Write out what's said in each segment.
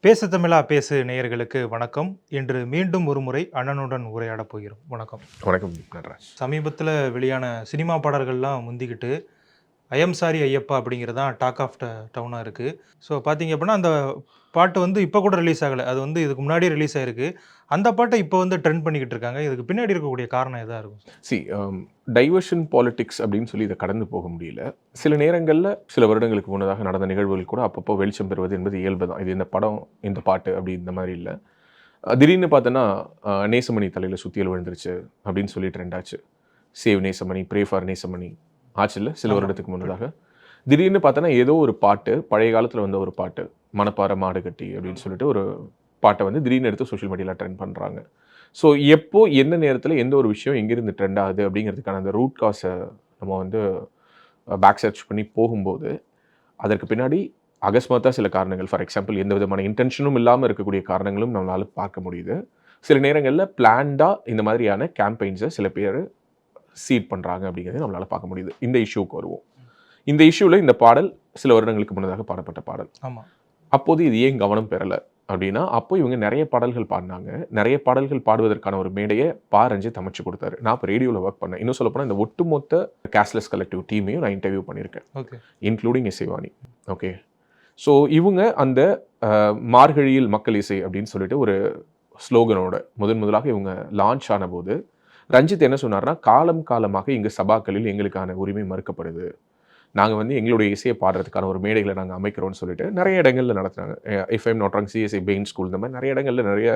பேசு தமிழா பேசு நேயர்களுக்கு வணக்கம். இன்று மீண்டும் ஒரு முறை அண்ணனுடன் உரையாடப் போகிறோம். வணக்கம். வணக்கம் நடராஜ். சமீபத்தில் வெளியான சினிமா பாடல்கள்லாம் முந்திக்கிட்டு ஐஎம் சாரி ஐயப்பா அப்படிங்கிறது தான் டாக் ஆஃப் ட டவுனாக இருக்குது ஸோ பார்த்தீங்க அப்படின்னா அந்த பாட்டு வந்து இப்போ கூட ரிலீஸ் ஆகலை. அது வந்து இதுக்கு முன்னாடியே ரிலீஸ் ஆயிருக்கு. அந்த பாட்டை இப்போ வந்து ட்ரெண்ட் பண்ணிக்கிட்டு இருக்காங்க. இதுக்கு பின்னாடி இருக்கக்கூடிய காரணம் எதாக இருக்கும்? சி டைவர்ஷன் பாலிடிக்ஸ் அப்படின்னு சொல்லி இதை கடந்து போக முடியல. சில நேரங்களில் சில வருடங்களுக்கு முன்னதாக நடந்த நிகழ்வுகள் கூட அப்பப்போ வெளிச்சம் பெறுவது என்பது இயல்பு தான். இது இந்த படம் இந்த பாட்டு அப்படி இந்த மாதிரி இல்லை. திடீர்னு பார்த்தோன்னா நேசமணி தலையில் சுத்தியல் விழுந்துருச்சு அப்படின்னு சொல்லி ட்ரெண்ட் ஆச்சு. Save Nesamani pray for Nesamani. ஆச்சுல்ல சில. வருடத்துக்கு முன்னதாக. திடீர்னு பார்த்தோன்னா ஏதோ ஒரு பாட்டு பழைய காலத்தில் வந்த ஒரு பாட்டு மணப்பாறை மாடு கட்டி அப்படின்னு சொல்லிட்டு ஒரு பாட்டை வந்து திடீர்னு எடுத்து சோஷியல் மீடியாவில் ட்ரெண்ட் பண்ணுறாங்க ஸோ எப்போ எந்த நேரத்தில் எந்த ஒரு விஷயம் எங்கேருந்து ட்ரெண்ட் ஆகுது அப்படிங்கிறதுக்கான அந்த ரூட் காஸை நம்ம வந்து பேக் சர்ச் பண்ணி போகும்போது அதற்கு பின்னாடி அகஸ்மாத்தாக சில காரணங்கள். ஃபார் எக்ஸாம்பிள் எந்த விதமான இன்டென்ஷனும் இல்லாமல் இருக்கக்கூடிய காரணங்களும் நம்மளால் பார்க்க முடியுது. சில நேரங்களில் பிளான்டாக இந்த மாதிரியான கேம்பெயின்ஸை சில பேர் சீட் பண்ணுறாங்க அப்படிங்கிறத நம்மளால் பார்க்க முடியுது. இந்த இஷ்யூக்கு வருவோம். இந்த இஷ்யூவில் இந்த பாடல் சில வருடங்களுக்கு முன்னதாக பாடப்பட்ட பாடல். ஆமாம் அப்போது இது ஏன் கவனம் பெறலை? அப்படின்னா அப்போ இவங்க நிறைய பாடல்கள் பாடினாங்க. நிறைய பாடல்கள் பாடுவதற்கான ஒரு மேடையை பா. ரஞ்சித் அமைச்சு கொடுத்தாரு. நான் இப்போ ரேடியோவில் ஒர்க் பண்ணேன். இன்னும் சொல்லப்போனால் இந்த ஒட்டுமொத்த கேஷ்லெஸ் கலெக்டிவ் டீமையும் நான் இன்டர்வியூ பண்ணியிருக்கேன். Okay. Including Isaivani okay. So இவங்க அந்த மார்கழியில் மக்கள் இசை அப்படின்னு சொல்லிட்டு ஒரு ஸ்லோகனோட முதன் முதலாக இவங்க லான்ச் ஆனபோது ரஞ்சித் என்ன சொன்னார்னா காலம் காலமாக இங்கு சபாக்களில் எங்களுக்கான உரிமை மறுக்கப்படுது. நாங்கள் வந்து எங்களுடைய இசையை பாடுறதுக்கான ஒரு மேடைகளை நாங்கள் அமைக்கிறோம்னு சொல்லிட்டு நிறைய இடங்களில் நடத்துனாங்க if I'm not CSI Bain school இந்த மாதிரி நிறைய இடங்களில் நிறைய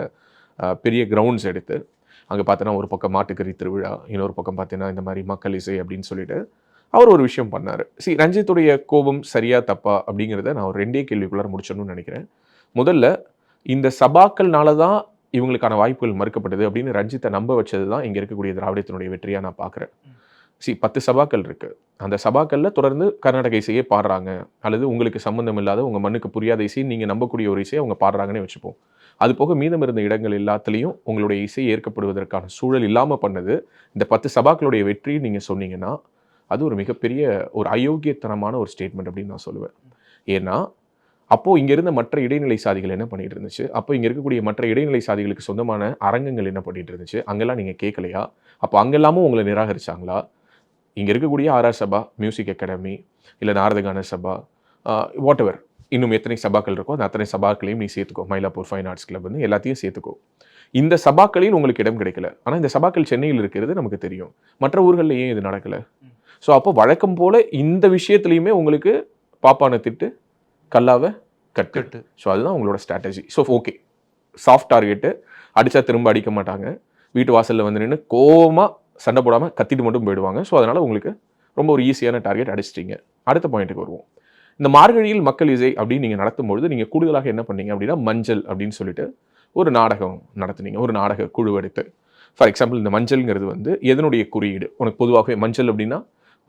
பெரிய கிரவுண்ட்ஸ் எடுத்து அங்கே பார்த்தோன்னா ஒரு பக்கம் மாட்டுக்கறி திருவிழா இன்னொரு பக்கம் பார்த்தீங்கன்னா இந்த மாதிரி மக்கள் இசை அப்படின்னு சொல்லிட்டு அவர் ஒரு விஷயம் பண்ணார். சி ரஞ்சித்துடைய கோபம் சரியா தப்பா அப்படிங்கிறத நான் ஒரு ரெண்டே கேள்விக்குள்ளார முடிச்சிடணும்னு நினைக்கிறேன். முதல்ல இந்த சபாக்கள்னால தான் இவங்களுக்கான வாய்ப்புகள் மறுக்கப்பட்டது அப்படின்னு ரஞ்சித்தை நம்ப வச்சது தான் இங்கே இருக்கக்கூடிய திராவிடத்தினுடைய வெற்றியாக நான் பார்க்குறேன் சி பத்து சபாக்கள் இருக்கு. அந்த சபாக்களில் தொடர்ந்து கர்நாடக இசையே பாடுறாங்க. அல்லது உங்களுக்கு சம்மந்தம் இல்லாத உங்கள் மண்ணுக்கு புரியாத இசை நீங்கள் நம்பக்கூடிய ஒரு இசையை அவங்க பாடுறாங்கன்னு வச்சுப்போம். அது போக மீதம் இருந்த இடங்கள் எல்லாத்துலேயும் உங்களுடைய இசை ஏற்கப்படுவதற்கான சூழல் இல்லாமல் பண்ணது. இந்த பத்து சபாக்களுடைய வெற்றி நீங்கள் சொன்னீங்கன்னா அது ஒரு மிகப்பெரிய ஒரு அயோக்கியத்தனமான ஒரு ஸ்டேட்மெண்ட் அப்படின்னு நான் சொல்லுவேன். ஏன்னா அப்போது இங்கே இருந்த மற்ற இடைநிலை சாதிகள் என்ன பண்ணிட்டு இருந்துச்சு? அப்போ இங்கே இருக்கக்கூடிய மற்ற இடைநிலை சாதிகளுக்கு சொந்தமான அரங்கங்கள் என்ன பண்ணிட்டு இருந்துச்சு? அங்கெல்லாம் நீங்கள் கேட்கலையா அப்போ அங்கெல்லாமும் உங்களை நிராகரிச்சாங்களா? இங்கே இருக்கக்கூடிய ஆர்ஆர் சபா மியூசிக் அகாடமி இல்லை நாரதகான சபா வாட் எவர் இன்னும் எத்தனை சபாக்கள் இருக்கோ அந்த அத்தனை சபாக்களையும் நீ சேர்த்துக்கோ. மயிலாப்பூர் ஃபைன் ஆர்ட்ஸ் கிளப் வந்து எல்லாத்தையும் சேர்த்துக்கோ. இந்த சபாக்களில் உங்களுக்கு இடம் கிடைக்கல. ஆனால் இந்த சபாக்கள் சென்னையில் இருக்கிறது நமக்கு தெரியும். மற்ற ஊர்களில் ஏன் இது நடக்கல? ஸோ அப்போ வழக்கம் போல இந்த விஷயத்துலையுமே உங்களுக்கு பாப்பானை திட்டு கல்லாவை கட்டு. கட்டு. ஸோ அதுதான் உங்களோட strategy so okay soft target அடித்தா திரும்ப அடிக்க மாட்டாங்க. வீட்டு வாசலில் வந்து நின்று கோவமாக சண்டை போடாமல் கத்திட்டு மட்டும் போயிடுவாங்க. ஸோ அதனால் உங்களுக்கு ரொம்ப ஒரு ஈஸியான டார்கெட் அடிச்சிட்டீங்க. அடுத்த பாயிண்ட்டுக்கு வருவோம். இந்த மார்கழியில் மக்கள் இசை அப்படின்னு நீங்கள் நடத்தும் பொழுது நீங்கள் கூடுதலாக என்ன பண்ணீங்க அப்படின்னா மஞ்சள் அப்படின்னு சொல்லிட்டு ஒரு நாடகம் நடத்துனீங்க. ஒரு நாடக குழு எடுத்து ஃபார் எக்ஸாம்பிள் இந்த மஞ்சள்ங்கிறது வந்து எதனுடைய குறியீடு? உனக்கு பொதுவாகவே மஞ்சள் அப்படின்னா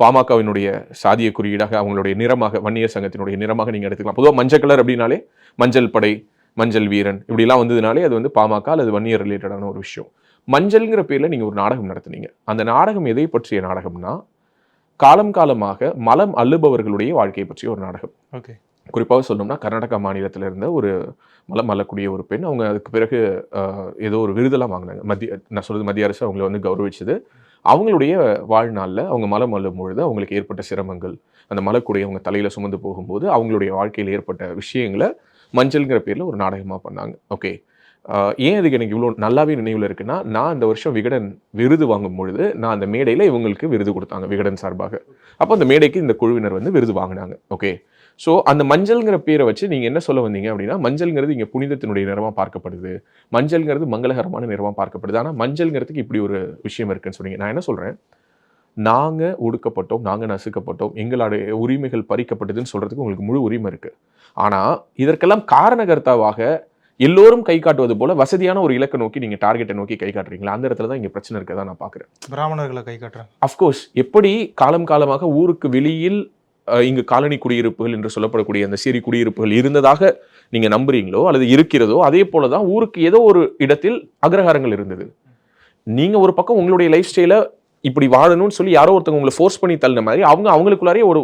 பாமகவினுடைய சாதிய குறியீடாக அவங்களுடைய நிறமாக வன்னியர் சங்கத்தினுடைய நிறமாக நீங்கள் எடுத்துக்கலாம். பொதுவாக மஞ்சள் கலர் அப்படின்னாலே மஞ்சள் படை மஞ்சள் வீரன் இப்படிலாம் வந்ததுனாலே அது வந்து பாமக அல்லது வன்னியர் ரிலேட்டடான ஒரு விஷயம். மஞ்சள்ங்கிற பேரில் நீங்கள் ஒரு நாடகம் நடத்துனீங்க. அந்த நாடகம் எதை பற்றிய நாடகம்னா காலம் காலமாக மலம் அள்ளுபவர்களுடைய வாழ்க்கையை பற்றிய ஒரு நாடகம். ஓகே. குறிப்பாக சொல்லணும்னா கர்நாடகா மாநிலத்தில் இருந்த ஒரு மலம் அள்ளக்கூடிய ஒரு பெண் அவங்க அதுக்கு பிறகு ஏதோ ஒரு விருதெல்லாம் வாங்கினாங்க. மத்திய நான் சொல்றது மத்திய அரசு அவங்கள வந்து கௌரவிச்சது. அவங்களுடைய வாழ்நாளில் அவங்க மலம் மல்லும் பொழுது அவங்களுக்கு ஏற்பட்ட சிரமங்கள் அந்த மலக்குடைய அவங்க தலையில் சுமந்து போகும்போது அவங்களுடைய வாழ்க்கையில் ஏற்பட்ட விஷயங்களை மஞ்சள்ங்கிற பேரில் ஒரு நாடகமாக பண்ணாங்க. ஓகே. ஏன் அதுக்கு எனக்கு இவ்வளோ நல்லாவே நினைவில் இருக்குன்னா நான் அந்த வருஷம் விகடன் விருது வாங்கும் பொழுது நான் அந்த மேடையில் இவங்களுக்கு விருது கொடுத்தாங்க விகடன் சார்பாக. அப்போ அந்த மேடைக்கு இந்த குழுவினர் வந்து விருது வாங்கினாங்க. ஓகே. ஸோ அந்த மஞ்சள்ங்கிற பேரை வச்சு நீங்கள் என்ன சொல்ல வந்தீங்க அப்படின்னா மஞ்சள்ங்கிறது இங்கே புனிதத்தினுடைய நிறமாக பார்க்கப்படுது. மஞ்சள்ங்கிறது மங்களகரமான நிறமாக பார்க்கப்படுது. ஆனால் மஞ்சள்ங்கிறதுக்கு இப்படி ஒரு விஷயம் இருக்குன்னு சொன்னீங்க. நான் என்ன சொல்கிறேன் நாங்கள் ஒடுக்கப்பட்டோம் நாங்கள் நசுக்கப்பட்டோம் எங்களுடைய உரிமைகள் பறிக்கப்பட்டதுன்னு சொல்கிறதுக்கு உங்களுக்கு முழு உரிமை இருக்குது ஆனால் இதற்கெல்லாம் காரணகர்த்தாவாக எல்லோரும் கை காட்டுவது போல வசதியான ஒரு இலக்கை நோக்கி நீங்கள் டார்கெட்டை நோக்கி கை காட்டுறீங்களா? அந்த இடத்துல தான் இங்கே பிரச்சனை இருக்கதான் நான் பார்க்குறேன் பிராமணர்களை கை காட்டுறாங்க அஃப்கோர்ஸ் எப்படி காலம் காலமாக ஊருக்கு வெளியில் இங்கு காலனி குடியிருப்புகள் என்று சொல்லப்படக்கூடிய அந்த சிறி குடியிருப்புகள் இருந்ததாக நீங்க நம்புறீங்களோ அல்லது இருக்கிறதோ அதே போல தான் ஊருக்கு ஏதோ ஒரு இடத்தில் அக்ரஹாரங்கள் இருந்தது. நீங்க ஒரு பக்கம் உங்களுடைய லைஃப் ஸ்டைலை இப்படி வாழணும்னு சொல்லி யாரோ ஒருத்தவங்க உங்களை ஃபோர்ஸ் பண்ணி தள்ளின மாதிரி அவங்க அவங்களுக்குள்ளாரே ஒரு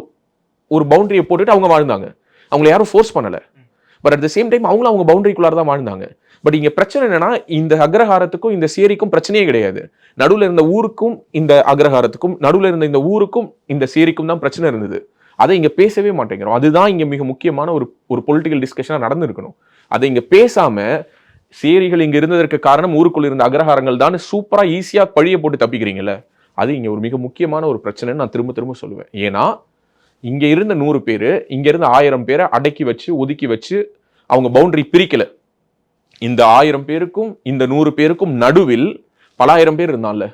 ஒரு பவுண்டரியை போட்டுட்டு அவங்க வாழ்ந்தாங்க. அவங்கள யாரும் ஃபோர்ஸ் பண்ணல. But at the same time அவங்களும் அவங்க பவுண்டரிக்குள்ளார தான் வாழ்ந்தாங்க. பட் இங்கே பிரச்சனை என்னன்னா இந்த அக்ரஹாரத்துக்கும் இந்த சேரிக்கும் பிரச்சனையே கிடையாது. நடுவில் இருந்த ஊருக்கும் இந்த அக்ரஹாரத்துக்கும் நடுவில் இருந்த இந்த ஊருக்கும் இந்த சேரிக்கும் தான் பிரச்சனை இருந்தது. அதை இங்கே பேசவே மாட்டேங்கிறோம். அதுதான் இங்கே மிக முக்கியமான ஒரு ஒரு பொலிட்டிக்கல் டிஸ்கஷனாக நடந்திருக்கணும். அதை இங்கே பேசாமல் சேரிகள் இங்கே இருந்ததற்கு காரணம் ஊருக்குள்ள இருந்த அக்ரஹாரங்கள் தான் சூப்பராக ஈஸியாக பழிய போட்டு தப்பிக்கிறீங்கல்ல. அது இங்கே ஒரு மிக முக்கியமான ஒரு பிரச்சனைன்னு நான் திரும்ப திரும்ப சொல்லுவேன். ஏன்னா இங்கே இருந்த நூறு பேர் இங்கே இருந்த ஆயிரம் பேரை அடக்கி வச்சு ஒதுக்கி வச்சு அவங்க பவுண்டரி பிரிக்கலை. இந்த ஆயிரம் பேருக்கும் இந்த நூறு பேருக்கும் நடுவில் பலாயிரம் பேர் இருந்தான்ல.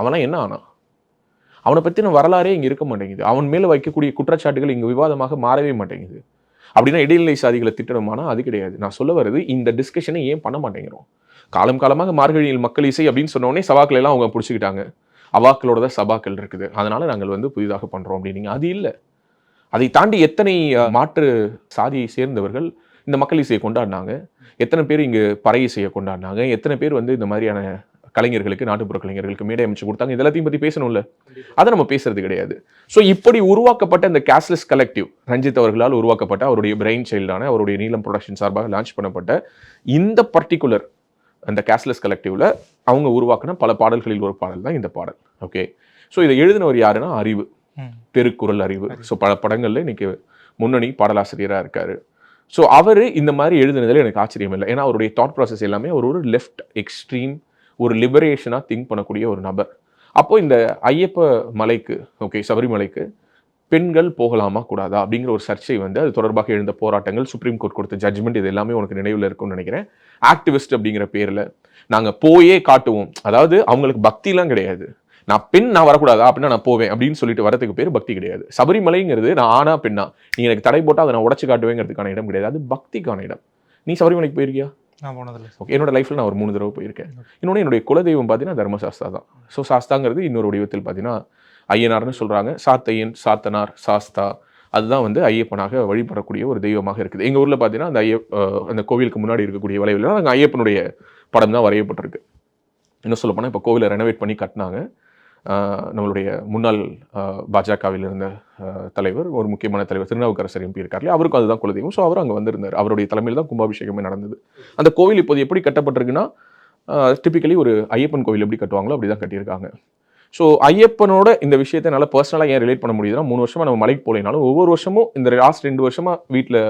அவனா என்ன ஆனா அவனை பற்றின வரலாறே இங்கே இருக்க மாட்டேங்குது. அவன் மேலே வைக்கக்கூடிய குற்றச்சாட்டுகள் இங்கே விவாதமாக மாறவே மாட்டேங்குது. அப்படின்னா இடைநிலை சாதிகளை திட்டணுமானா அது கிடையாது. நான் சொல்ல வர்றது இந்த டிஸ்கஷனை ஏன் பண்ண மாட்டேங்கிறோம்? காலம் காலமாக மார்கழியில் மக்கள் இசை அப்படின்னு சொன்னோடனே சவாக்கள் எல்லாம் அவங்க பிடிச்சிக்கிட்டாங்க. அவாக்களோட தான் சபாக்கள் இருக்குது. அதனால் நாங்கள் வந்து புதிதாக பண்ணுறோம் அப்படின்னீங்க. அது இல்லை. அதை தாண்டி எத்தனை மாற்று சாதியை சேர்ந்தவர்கள் இந்த மக்கள் இசையை கொண்டாடினாங்க? எத்தனை பேர் இங்கே பறை இசையை கொண்டாடினாங்க? எத்தனை பேர் வந்து இந்த மாதிரியான கலைஞர்களுக்கு நாட்டுப்புற கலைஞர்களுக்கு மேடை அமைச்சு கொடுத்தாங்க. இது எல்லாத்தையும் பத்தி பேசணும்ல? அதை நம்ம பேசுறது கிடையாது. ஸோ இப்படி உருவாக்கப்பட்ட இந்த கேஷ்லெஸ் கலெக்டிவ் ரஞ்சித் அவர்களால் உருவாக்கப்பட்ட அவருடைய பிரெயின் சைல்டான அவருடைய நீலம் ப்ரொடக்ஷன் சார்பாக லான்ச் பண்ணப்பட்ட இந்த பர்டிகுலர் அந்த கேஷ்லெஸ் கலெக்டிவ்ல அவங்க உருவாக்கின பல பாடல்களில் ஒரு பாடல் தான் இந்த பாடல். ஓகே ஸோ இதை எழுதினவர் யாருன்னா அறிவு. திருக்குறள் அறிவு. ஸோ பல படங்கள்ல இன்னைக்கு முன்னணி பாடலாசிரியரா இருக்காரு. ஸோ அவர் இந்த மாதிரி எழுதுனதுல எனக்கு ஆச்சரியம் இல்லை. ஏன்னா அவருடைய தாட் ப்ராசஸ் எல்லாமே அவர் ஒரு லெஃப்ட் எக்ஸ்ட்ரீம் ஒரு லிபரேஷனாக திங்க் பண்ணக்கூடிய ஒரு நபர். அப்போது இந்த ஐயப்ப மலைக்கு ஓகே சபரிமலைக்கு பெண்கள் போகலாமா கூடாதா அப்படிங்கிற ஒரு சர்ச்சை வந்து அது தொடர்பாக எழுந்த போராட்டங்கள் சுப்ரீம் கோர்ட் கொடுத்த ஜட்ஜ்மெண்ட் இது எல்லாமே உனக்கு நினைவில் இருக்கும்னு நினைக்கிறேன். ஆக்டிவிஸ்ட் அப்படிங்கிற பேரில் நாங்கள் போயே காட்டுவோம். அதாவது அவங்களுக்கு பக்திலாம் கிடையாது. நான் பெண் நான் வரக்கூடாதா? அப்படின்னா நான் போவேன் அப்படின்னு சொல்லிட்டு வரதுக்கு பேர் பக்தி கிடையாது. சபரிமலைங்கிறது நான் ஆனா பெண்ணா? நீ எனக்கு தடை போட்டால் அதை நான் உடச்சு காட்டுவேங்கிறதுக்கான இடம் கிடையாது. அது பக்திக்கான இடம். நீ சபரிமலைக்கு போயிருக்கியா? நான் போனதில்லை. ஓகே என்னோட லைஃப்ல நான் ஒரு மூணு தடவை போயிருக்கேன். இன்னொன்று என்னுடைய குலதெய்வம் பார்த்தீங்கன்னா தர்மசாஸ்தா தான். ஸோ சாஸ்தாங்கிறது இன்னொரு வடிவத்தில் பார்த்தீங்கன்னா ஐயனார்னு சொல்கிறாங்க சாத்தையன் சாத்தனார் சாஸ்தா. அதுதான் வந்து ஐயப்பனாக வழிபடக்கூடிய ஒரு தெய்வமாக இருக்குது. எங்கள் ஊரில் பார்த்தீங்கன்னா அந்த ஐய அந்த கோவிலுக்கு முன்னாடி இருக்கக்கூடிய வளைவில் அங்கே ஐயப்பனுடைய படம் தான் வரையப்பட்டிருக்கு. இன்னும் சொல்ல போனால் இப்போ கோவிலை ரெனோவேட் பண்ணி கட்டினாங்க. நம்மளுடைய முன்னாள் பாஜகவில் இருந்த தலைவர் ஒரு முக்கியமான தலைவர் திருநாவுக்கரசர் எம்பி இருக்கார் இல்லையா அவருக்கும் அதுதான் குலதெய்வம். ஸோ அவர் அங்கே வந்திருந்தார். அவருடைய தலைமையில் தான் கும்பாபிஷேகமே நடந்தது. அந்த கோவில் இப்போது எப்படி கட்டப்பட்டிருக்குன்னா டிப்பிக்கலி ஒரு ஐயப்பன் கோவில் எப்படி கட்டுவாங்களோ அப்படி தான் கட்டியிருக்காங்க. ஸோ ஐயப்பனோட இந்த விஷயத்தை என்னால் பர்சனலாக ஏன் ரிலேட் பண்ண முடியுதுன்னா மூணு வருஷமாக நம்ம மலைக்கு போகலைனாலும் ஒவ்வொரு வருஷமும் இந்த லாஸ்ட் ரெண்டு வருஷமாக வீட்டில்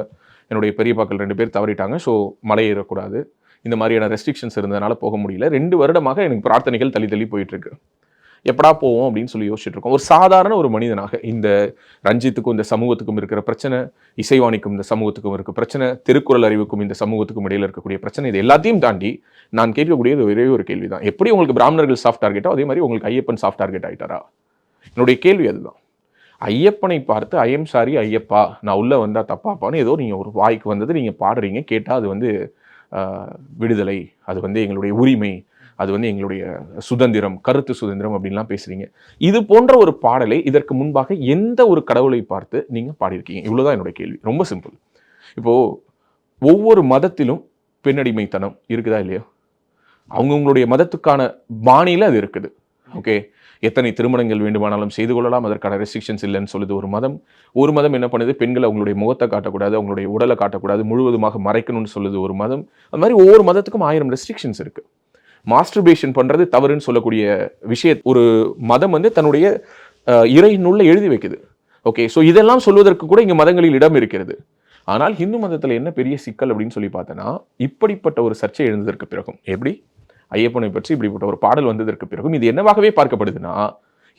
என்னுடைய பெரியப்பாக்கள் ரெண்டு பேர் தவறிட்டாங்க. ஸோ மலை ஏறக்கூடாது. இந்த மாதிரியான ரெஸ்ட்ரிக்ஷன்ஸ் இருந்ததுனால போக முடியல. ரெண்டு வருடமாக எனக்கு பிரார்த்தனைகள் தள்ளி தள்ளி போயிட்டுருக்கு எப்படா போவோம் அப்படின்னு சொல்லி யோசிச்சுட்டு இருக்கோம் ஒரு சாதாரண ஒரு மனிதனாக இந்த ரஞ்சித்துக்கும் இந்த சமூகத்துக்கும் இருக்கிற பிரச்சனை இசைவாணிக்கும் இந்த சமூகத்துக்கும் இருக்க பிரச்சனை திருக்குறள் அறிவுக்கும் இந்த சமூகத்துக்கும் இடையில் இருக்கக்கூடிய பிரச்சனை இது எல்லாத்தையும் தாண்டி நான் கேட்கக்கூடியது ஒரே ஒரு கேள்வி தான் எப்படி உங்களுக்கு பிராமணர்கள் சாஃப்ட் டார்கெட்டோ அதே மாதிரி உங்களுக்கு ஐயப்பன் சாஃப்ட் டார்கெட் ஆகிட்டாரா என்னுடைய கேள்வி அதுதான். ஐயப்பனை பார்த்து ஐயம் சாரி ஐயப்பா நான் உள்ளே வந்தால் தப்பாப்பான்னு ஏதோ நீங்கள் ஒரு வாய்க்கு வந்தது நீங்கள் பாடுறீங்க கேட்டால் அது வந்து விடுதலை அது வந்து எங்களுடைய உரிமை அது வந்து எங்களுடைய சுதந்திரம் கருத்து சுதந்திரம் அப்படின்லாம் பேசுறீங்க. இது போன்ற ஒரு பாடலை இதற்கு முன்பாக எந்த ஒரு கடவுளை பார்த்து நீங்க பாடியிருக்கீங்க? இவ்வளவுதான் என்னுடைய கேள்வி. ரொம்ப சிம்பிள். இப்போ ஒவ்வொரு மதத்திலும் பெண்ணடிமைத்தனம் இருக்குதா இல்லையா? அவங்கவுங்களுடைய மதத்துக்கான பாணியில அது இருக்குது. ஓகே? எத்தனை திருமணங்கள் வேண்டுமானாலும் செய்து கொள்ளலாம். அதற்கான ரெஸ்ட்ரிக்ஷன்ஸ் இல்லைன்னு சொல்லுது ஒரு மதம். ஒரு மதம் என்ன பண்ணுது? பெண்கள் அவங்களுடைய முகத்தை காட்டக்கூடாது அவங்களுடைய உடலை காட்டக்கூடாது முழுவதுமாக மறைக்கணும்னு சொல்லுது ஒரு மதம். அது மாதிரி ஒவ்வொரு மதத்துக்கும் ஆயிரம் ரெஸ்ட்ரிக்ஷன்ஸ் இருக்குது மாஸ்டர்பேஷன் பண்ணுறது தவறுன்னு சொல்லக்கூடிய விஷய ஒரு மதம் வந்து தன்னுடைய இறை நூலில் எழுதி வைக்குது. ஓகே ஸோ இதெல்லாம் சொல்வதற்கு கூட இங்கே மதங்களில் இடம் இருக்கிறது. ஆனால் இந்து மதத்தில் என்ன பெரிய சிக்கல் அப்படின்னு சொல்லி பார்த்தோன்னா இப்படிப்பட்ட ஒரு சர்ச்சை எழுந்ததற்கு பிறகும். எப்படி? ஐயப்பனை பற்றி இப்படிப்பட்ட ஒரு பாடல் வந்ததற்கு பிறகும் இது என்னவாகவே பார்க்கப்படுதுன்னா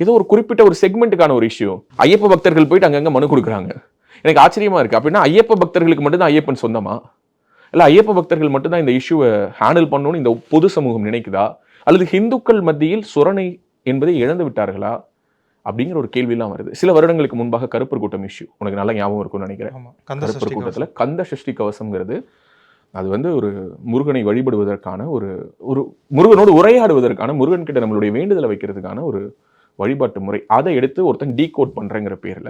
ஏதோ ஒரு குறிப்பிட்ட ஒரு செக்மெண்ட்டுக்கான ஒரு இஷ்யூ ஐயப்ப பக்தர்கள் போயிட்டு அங்கங்கே மனு கொடுக்குறாங்க. எனக்கு ஆச்சரியமா இருக்கு. அப்படின்னா ஐயப்ப பக்தர்களுக்கு மட்டும்தான் ஐயப்பன் சொந்தமா? இல்ல ஐயப்ப பக்தர்கள் மட்டும்தான் இந்த இஷ்யூவை ஹேண்டில் பண்ணணும்னு இந்த பொது சமூகம் நினைக்குதா? அல்லது ஹிந்துக்கள் மத்தியில் சுரணை என்பதை இழந்து விட்டார்களா? அப்படிங்கிற ஒரு கேள்வியெல்லாம் வருது. சில வருடங்களுக்கு முன்பாக கருப்பர் கூட்டம் இஷ்யூ உனக்கு நல்ல ஞாபகம் இருக்கும்னு நினைக்கிறேன். கருப்பர் சஷ்டி கூட்டத்தில் கந்த சஷ்டி கவசம்ங்கிறது அது வந்து ஒரு முருகனை வழிபடுவதற்கான ஒரு ஒரு முருகனோடு உரையாடுவதற்கான முருகன் கிட்ட நம்மளுடைய வேண்டுதலை வைக்கிறதுக்கான ஒரு வழிபாட்டு முறை. அதை எடுத்து ஒருத்தன் டீகோட் பண்றேங்கிற பேர்ல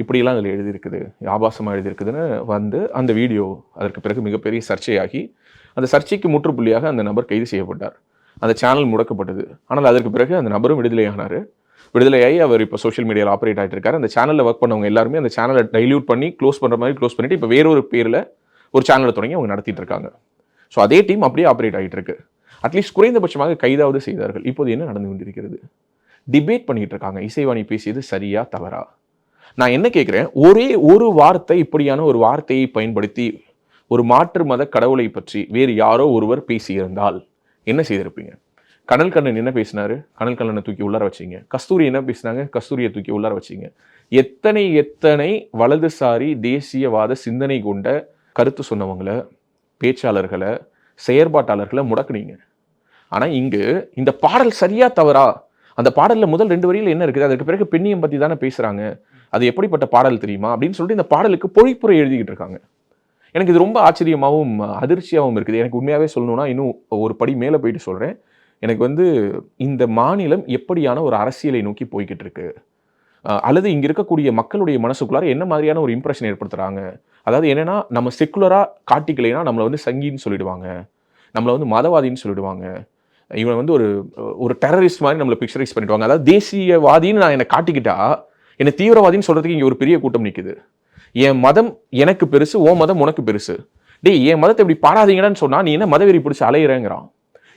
இப்படியெல்லாம் அதில் எழுதியிருக்குது ஆபாசமாக எழுதியிருக்குதுன்னு வந்து அந்த வீடியோ அதற்கு பிறகு மிகப்பெரிய சர்ச்சையாகி அந்த சர்ச்சைக்கு முற்றுப்புள்ளியாக அந்த நபர் கைது செய்யப்பட்டார். அந்த சேனல் முடக்கப்பட்டது. ஆனால் அதற்கு பிறகு அந்த நபரும் விடுதலையானார். விடுதலையாகி அவர் இப்போ சோஷியல் மீடியாவில் ஆப்ரேட் ஆகிட்டு இருக்காரு. அந்த சேனலில் ஒர்க் பண்ணவங்க எல்லாருமே அந்த சேனலை டைல்யூட் பண்ணி க்ளோஸ் பண்ணுற மாதிரி க்ளோஸ் பண்ணிவிட்டு இப்போ வேறொரு பேரில் ஒரு சேனலை தொடங்கி அவங்க நடத்திட்டு இருக்காங்க. ஸோ அதே டீம் அப்படியே ஆப்ரேட் ஆகிட்டு இருக்கு. அட்லீஸ்ட் குறைந்தபட்சமாக கைதாவது செய்தார்கள். இப்போது என்ன நடந்து கொண்டிருக்கிறது? டிபேட் பண்ணிகிட்டு இருக்காங்க. இசைவாணி பேசியது சரியா தவறா? நான் என்ன கேட்குறேன் ஒரே ஒரு வார்த்தை இப்படியான ஒரு வார்த்தையை பயன்படுத்தி ஒரு மாற்று மத கடவுளை பற்றி வேறு யாரோ ஒருவர் பேசியிருந்தால் என்ன செய்திருப்பீங்க? கடல் கண்ணன் என்ன பேசினாரு? கடல் கண்ணனை தூக்கி உள்ளார வச்சீங்க. கஸ்தூரி என்ன பேசினாங்க? கஸ்தூரியை தூக்கி உள்ளார வச்சீங்க. எத்தனை எத்தனை வலதுசாரி தேசியவாத சிந்தனை கொண்ட கருத்து சொன்னவங்களை பேச்சாளர்களை செயற்பாட்டாளர்களை முடக்குனீங்க. ஆனால் இங்கு இந்த பாடல் சரியா தவறா? அந்த பாடலில் முதல் ரெண்டு வரியில் என்ன இருக்குது? அதற்கு பிறகு பெண்ணியம் பற்றி தானே பேசுகிறாங்க அது எப்படிப்பட்ட பாடல் தெரியுமா அப்படின்னு சொல்லிட்டு இந்த பாடலுக்கு பொழிப்புரை எழுதிக்கிட்டு இருக்காங்க. எனக்கு இது ரொம்ப ஆச்சரியமாகவும் அதிர்ச்சியாகவும் இருக்குது. எனக்கு உண்மையாகவே சொல்லணும்னா இன்னும் ஒரு படி மேலே போயிட்டு சொல்கிறேன் எனக்கு வந்து இந்த மாநிலம் எப்படியான ஒரு அரசியலை நோக்கி போய்கிட்டு இருக்கு? அல்லது இங்கே இருக்கக்கூடிய மக்களுடைய மனசுக்குள்ளார என்ன மாதிரியான ஒரு இம்ப்ரெஷன் ஏற்படுத்துகிறாங்க அதாவது என்னன்னா நம்ம செக்குலராக காட்டிக்கலைன்னா நம்மளை வந்து சங்கின்னு சொல்லிடுவாங்க. நம்மளை வந்து மதவாதின்னு சொல்லிடுவாங்க. இவன் வந்து ஒரு ஒரு டெரரிஸ்ட் மாதிரி நம்மளை பிக்சரைஸ் பண்ணிடுவாங்க. அதாவது தேசியவாதின்னு நான் என்னை காட்டிக்கிட்டா என்னை தீவிரவாதின்னு சொல்கிறதுக்கு இங்கே ஒரு பெரிய கூட்டம் நிற்குது என் மதம் எனக்கு பெருசு ஓ மதம் உனக்கு பெருசு. டேய் என் மதத்தை இப்படி பாடாதீங்கடான்னு சொன்னால் நீ என்ன மதவெறி பிடிச்சி அலையிறேங்கிறான்.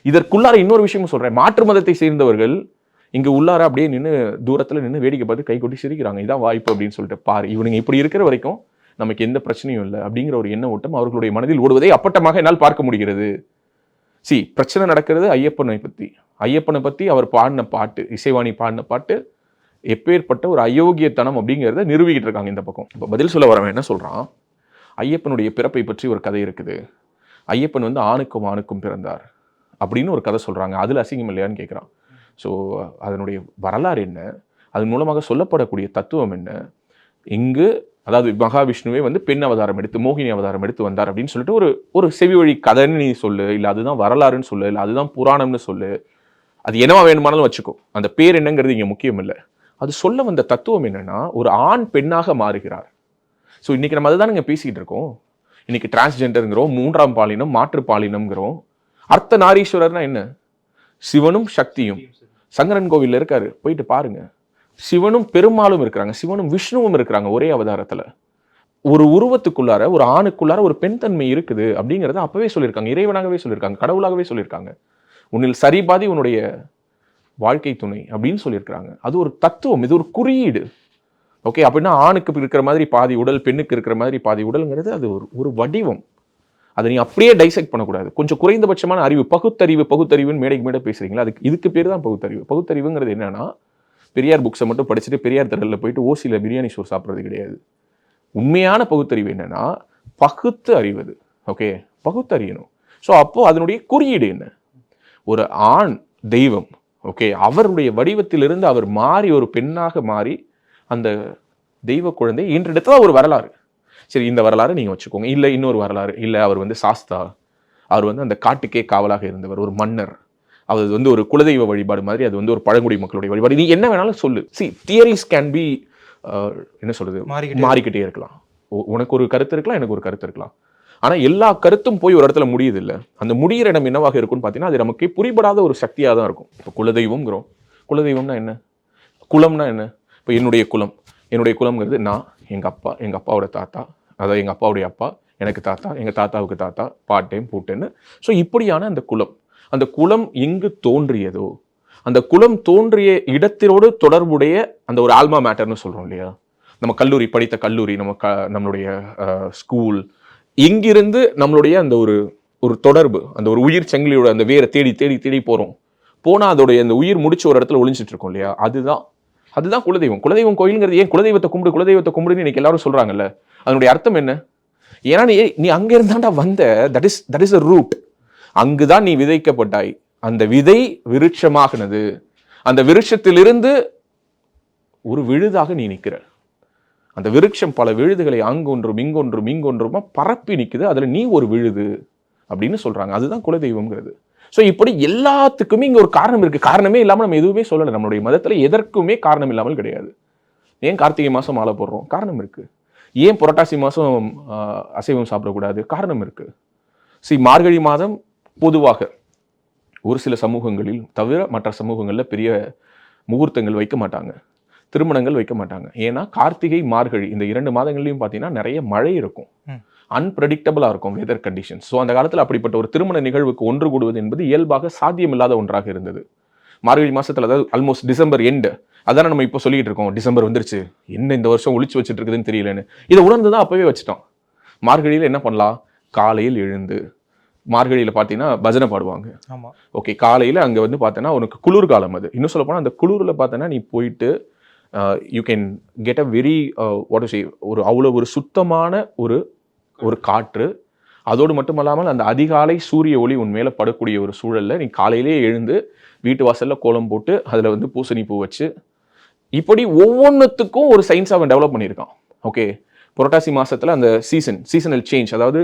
இதற்குள்ளார இன்னொரு விஷயமும் சொல்கிறேன் மாற்று மதத்தை சேர்ந்தவர்கள் இங்கே உள்ளார அப்படியே நின்று தூரத்தில் நின்று வேடிக்கை பார்த்து கை கொட்டி சிரிக்கிறாங்க. இதான் வாய்ப்பு அப்படின்னு சொல்லிட்டு பாரு. இவனுங்க இப்படி இருக்கிற வரைக்கும் நமக்கு எந்த பிரச்சனையும் இல்லை அப்படிங்கிற ஒரு எண்ண ஓட்டம் அவர்களுடைய மனதில் ஓடுவதை அப்பட்டமாக என்னால் பார்க்க முடிகிறது. சி பிரச்சனை நடக்கிறது ஐயப்பனை பற்றி ஐயப்பனை பற்றி அவர் பாடின பாட்டு இசைவாணி பாடின பாட்டு எப்பேற்பட்ட ஒரு அயோக்கியத்தனம் அப்படிங்கிறத நிறுவிக்கிட்டு இருக்காங்க இந்த பக்கம். இப்போ பதில் சொல்ல வரவன் என்ன சொல்கிறான் ஐயப்பனுடைய பிறப்பை பற்றி ஒரு கதை இருக்குது. ஐயப்பன் வந்து ஆணுக்கும் ஆணுக்கும் பிறந்தார் அப்படின்னு ஒரு கதை சொல்கிறாங்க அதில் அசிங்கம் இல்லையான்னு கேட்குறான் ஸோ அதனுடைய வரலாறு என்ன? அதன் மூலமாக சொல்லப்படக்கூடிய தத்துவம் என்ன? இங்கு அதாவது மகாவிஷ்ணுவே வந்து பெண் அவதாரம் எடுத்து மோகினி அவதாரம் எடுத்து வந்தார் அப்படின்னு சொல்லிட்டு ஒரு ஒரு செவி வழி கதைன்னு நீ சொல்லு. இல்லை அதுதான் வரலாறுன்னு சொல்லு. இல்லை அதுதான் புராணம்னு சொல்லு. அது என்னவா வேணுமானாலும் வச்சுக்கோ. அந்த பேர் என்னங்கிறது இங்கே முக்கியம் இல்லை. அது சொல்ல வந்த தத்துவம் என்னென்னா ஒரு ஆண் பெண்ணாக மாறுகிறார். ஸோ இன்றைக்கி நம்ம அதை தானுங்க பேசிக்கிட்டு இருக்கோம். இன்றைக்கி டிரான்ஸ்ஜெண்டருங்கிறோம் மூன்றாம் பாலினம் மாற்று பாலினம்ங்கிறோம். அர்த்த நாரீஸ்வரர்னா என்ன? சிவனும் சக்தியும். சங்கரன் கோவிலில் இருக்காரு போயிட்டு பாருங்க. சிவனும் பெருமாளும் இருக்கிறாங்க சிவனும் விஷ்ணுவும் இருக்கிறாங்க ஒரே அவதாரத்தில். ஒரு உருவத்துக்குள்ளார ஒரு ஆணுக்குள்ளார ஒரு பெண் தன்மை இருக்குது அப்படிங்கிறத அப்பவே சொல்லியிருக்காங்க இறைவனாகவே சொல்லியிருக்காங்க கடவுளாகவே சொல்லியிருக்காங்க. உன்னில் சரி பாதி உன்னுடைய வாழ்க்கை துணை அப்படின்னு சொல்லியிருக்கிறாங்க. அது ஒரு தத்துவம் இது ஒரு குறியீடு. ஓகே அப்படின்னா ஆணுக்கு இருக்கிற மாதிரி பாதி உடல் பெண்ணுக்கு இருக்கிற மாதிரி பாதி உடல்ங்கிறது அது ஒரு ஒரு வடிவம். அதை நீ அப்படியே டைசெக்ட் பண்ணக்கூடாது. கொஞ்சம் குறைந்தபட்சமான அறிவு பகுத்தறிவு பகுத்தறிவுன்னு மேடைக்கு மேடை பேசுறீங்களா? அதுக்கு இதுக்கு பேர் தான் பகுத்தறிவு. பகுத்தறிவுங்கிறது என்னன்னா பெரியார் புக்ஸை மட்டும் படிச்சுட்டு பெரியார் திடலில் போயிட்டு ஓசியில் பிரியாணி சோறு சாப்பிட்றது கிடையாது. உண்மையான பகுத்தறிவு என்னன்னா பகுத்து அறிவது. ஓகே பகுத்தறியணும். ஸோ அப்போது அதனுடைய குறியீடு என்ன? ஒரு ஆண் தெய்வம் ஓகே அவருடைய வடிவத்திலிருந்து அவர் மாறி ஒரு பெண்ணாக மாறி அந்த தெய்வ குழந்தை ஈன்றெடுத்ததா ஒரு வரலாறு. சரி இந்த வரலாறு நீங்க வச்சுக்கோங்க. இல்லை இன்னொரு வரலாறு. இல்லை அவர் வந்து சாஸ்தா. அவர் வந்து அந்த காட்டுக்கே காவலாக இருந்தவர் ஒரு மன்னர். அது வந்து ஒரு குலதெய்வ வழிபாடு மாதிரி அது வந்து ஒரு பழங்குடி மக்களுடைய வழிபாடு. நீ என்ன வேணாலும் சொல்லு. சி தியரிஸ் கேன் பி என்ன சொல்றது? மாறிக்கிட்டே இருக்கலாம். உனக்கு ஒரு கருத்து இருக்கலாம் எனக்கு ஒரு கருத்து இருக்கலாம். ஆனால் எல்லா கருத்தும் போய் ஒரு இடத்துல முடியுது இல்லை அந்த முடியிற இடம் என்னவாக இருக்கும்னு பார்த்தீங்கன்னா அது நமக்கு புரிபடாத ஒரு சக்தியாக தான் இருக்கும். இப்போ குலதெய்வம்ங்கிறோம். குலதெய்வம்னா என்ன? குலம்னா என்ன? இப்போ என்னுடைய குலம். என்னுடைய குலம்ங்கிறது நான் எங்கள் அப்பா எங்கள் அப்பாவோட தாத்தா அதாவது எங்கள் அப்பாவுடைய அப்பா எனக்கு தாத்தா எங்கள் தாத்தாவுக்கு தாத்தா பாட்டேன் பூட்டேன்னு. ஸோ இப்படியான அந்த குலம். அந்த குலம் எங்கு தோன்றியதோ அந்த குலம் தோன்றிய இடத்திலோடு தொடர்புடைய அந்த ஒரு ஆல்மா மேட்டர்னு சொல்கிறோம் இல்லையா? நம்ம கல்லூரி படித்த கல்லூரி நம்ம க நம்மளுடைய ஸ்கூல் இங்கிருந்து நம்மளுடைய அந்த ஒரு ஒரு தொடர்பு அந்த ஒரு உயிர் சங்கிலியோட அந்த வேரை தேடி தேடி தேடி போகிறோம் போனால் அதோடைய அந்த உயிர் முடிச்சு ஒரு இடத்துல ஒளிஞ்சிட்டு இருக்கோம் இல்லையா? அதுதான். அதுதான் குலதெய்வம். குலதெய்வம் கோயிலுங்கிறது ஏன் குலதெய்வத்தை கும்பிடு குலதெய்வத்தை கும்பிடுன்னு இன்னைக்கு எல்லாரும் சொல்கிறாங்கல்ல அதனுடைய அர்த்தம் என்ன? ஏன்னா நீ நீ அங்கே இருந்தாண்டா வந்த that is that is a route அங்கு தான் நீ விதைக்கப்பட்டாய். அந்த விதை விருட்சமாகினது. அந்த விருட்சத்திலிருந்து ஒரு விழுதாக நீ நிற்கிற. அந்த விருட்சம் பல விழுதுகளை அங்கொன்றும் இங்கொன்றும் இங்கொன்றுமா பரப்பி நிற்குது அதில் நீ ஒரு விழுது அப்படின்னு சொல்கிறாங்க அதுதான் குலதெய்வம்ங்கிறது. ஸோ இப்படி எல்லாத்துக்குமே இங்கே ஒரு காரணம் இருக்குது காரணமே இல்லாமல் நம்ம எதுவுமே சொல்லலை. நம்மளுடைய மதத்தில் எதற்குமே காரணம் இல்லாமல் கிடையாது. ஏன் கார்த்திகை மாதம் மாலை போடுறோம்? காரணம் இருக்குது ஏன் புரட்டாசி மாதம் அசைவம் சாப்பிடக்கூடாது? காரணம் இருக்குது சி மார்கழி மாதம் பொதுவாக ஒரு சில சமூகங்களில் தவிர மற்ற சமூகங்களில் பெரிய முகூர்த்தங்கள் வைக்க மாட்டாங்க. திருமணங்கள் வைக்க மாட்டாங்க. ஏன்னா கார்த்திகை மார்கழி இந்த இரண்டு மாதங்கள்லையும் பார்த்தீங்கன்னா நிறைய மழை இருக்கும். அன்பிரடிக்டபிளாக இருக்கும் வெதர் கண்டிஷன்ஸ் ஸோ அந்த காலத்தில் அப்படிப்பட்ட ஒரு திருமண நிகழ்வுக்கு ஒன்று கூடுவது என்பது இயல்பாக சாத்தியமில்லாத ஒன்றாக இருந்தது. மார்கழி மாசத்துல அதாவது ஆல்மோஸ்ட் டிசம்பர் எண்டு அதான நம்ம இப்போ சொல்லிட்டு இருக்கோம். டிசம்பர் வந்துருச்சு. என்ன இந்த வருஷம் ஒளிச்சு வச்சுட்டு இருக்குதுன்னு தெரியலன்னு. இதை உணர்ந்து தான் அப்பவே வச்சுட்டோம். மார்கழியில் என்ன பண்ணலாம்? காலையில் எழுந்து. மார்கழியில் பார்த்தீங்கன்னா பஜனை பாடுவாங்க. ஆமா. ஓகே காலையில் அங்கே வந்து பார்த்தோன்னா உனக்கு குளிர்காலம் அது. இன்னும் சொல்ல போனால் அந்த குளிரில் பார்த்தோன்னா நீ போயிட்டு you can get a very what say ஒரு அவ்வளோ ஒரு சுத்தமான ஒரு ஒரு காற்று. அதோடு மட்டுமல்லாமல் அந்த அதிகாலை சூரிய ஒளி உன் மேலே படக்கூடிய ஒரு சூழல்ல நீ காலையிலேயே எழுந்து வீட்டு வாசலில் கோலம் போட்டு அதில் வந்து பூசணி பூ வச்சு இப்படி ஒவ்வொன்றுத்துக்கும் ஒரு சயின்ஸ் அவன் டெவலப் பண்ணியிருக்கான். ஓகே புரட்டாசி மாதத்தில் அந்த சீசன் சீசனல் சேஞ்ச் அதாவது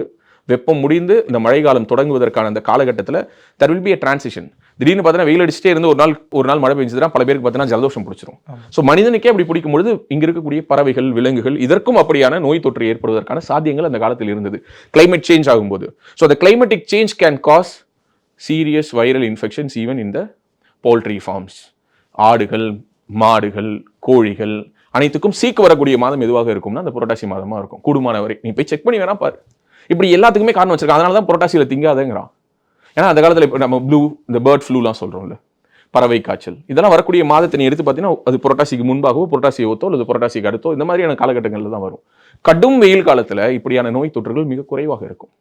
வெப்பம் முடிந்து இந்த மழைக்காலம் தொடங்குவதற்கான அந்த காலகட்டத்தில் there will be a transition. திடீர்னு பார்த்தீங்கன்னா வெயில் அடிச்சுட்டே இருந்து ஒரு நாள் ஒரு நாள் மழை பெஞ்சதுன்னா பல பேருக்கு பார்த்தீங்கன்னா ஜலதோஷம் பிடிச்சிரும். ஸோ மனிதனுக்கே அப்படி பிடிக்கும் பொழுது இங்க இருக்கக்கூடிய பறவைகள் விலங்குகள் இதற்கும் அப்படியான நோய் தொற்று ஏற்படுவதற்கான சாத்தியங்கள் அந்த காலத்தில் இருந்தது. Climate சேஞ்ச் ஆகும்போது. So the climatic change can cause serious viral infections even in the poultry farms ஆடுகள் மாடுகள் கோழிகள் அனைத்துக்கும் சீக்கு வரக்கூடிய மாதம் எதுவாக இருக்கும்னா அந்த புரட்டாசி மாதமா இருக்கும். கூடுமான வரை. நீ போய் செக் பண்ணி வேணா பாரு. இப்படி எல்லாத்துக்குமே காரணம் வச்சிருக்காங்க அதனால தான் புரட்டாசியில் திங்காதேங்கிறான். ஏன்னா அந்த காலத்தில் இப்போ நம்ம ப்ளூ இந்த பேர்ட் ஃப்ளூலாம் சொல்கிறோம்ல பறவை காய்ச்சல். இதெல்லாம் வரக்கூடிய மாதத்தை நீ எடுத்து பார்த்தீங்கன்னா அது புரட்டாசிக்கு முன்பாகவோ புரட்டாசி ஒத்தோ அல்லது புரட்டாசிக்கு அடுத்தோ இந்த மாதிரியான காலகட்டங்களில் தான் வரும். கடும் வெயில் காலத்தில் இப்படியான நோய் தொற்றுகள் மிக குறைவாக இருக்கும்.